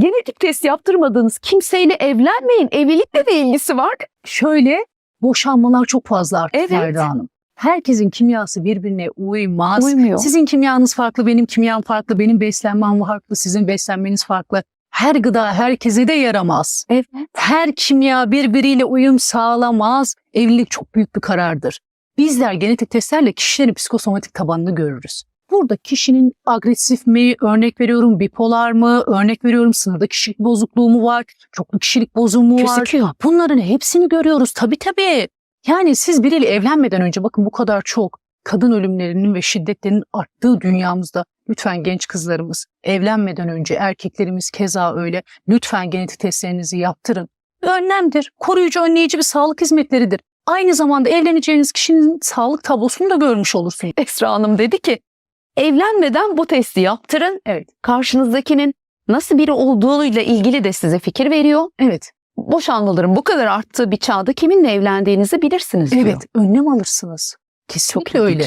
genetik test yaptırmadığınız kimseyle evlenmeyin. Evlilikle de ilgisi var. Şöyle boşanmalar çok fazla arttı Evet. Ferda Hanım. Herkesin kimyası birbirine uymaz. Uymuyor. Sizin kimyanız farklı, benim kimyam farklı, benim beslenmem farklı, sizin beslenmeniz farklı. Her gıda herkese de yaramaz. Evet. Her kimya birbiriyle uyum sağlamaz. Evlilik çok büyük bir karardır. Bizler genetik testlerle kişilerin psikosomatik tabanını görürüz. Burada kişinin agresif mi, örnek veriyorum bipolar mı, örnek veriyorum sınırda kişilik bozukluğu mu var, çoklu kişilik bozukluğu mu var. Gözüküyor. Bunların hepsini görüyoruz tabii tabii. Yani siz biriyle evlenmeden önce bakın bu kadar çok kadın ölümlerinin ve şiddetlerin arttığı dünyamızda lütfen genç kızlarımız evlenmeden önce erkeklerimiz keza öyle lütfen genetik testlerinizi yaptırın. Önlemdir. Koruyucu önleyici bir sağlık hizmetleridir. Aynı zamanda evleneceğiniz kişinin sağlık tablosunu da görmüş olursunuz. Esra Hanım dedi ki evlenmeden bu testi yaptırın. Evet. Karşınızdakinin nasıl biri olduğuyla ilgili de size fikir veriyor. Evet. Boşanmaların bu kadar arttığı bir çağda kiminle evlendiğinizi bilirsiniz diyor. Evet. Önlem alırsınız. Kesinlikle öyle.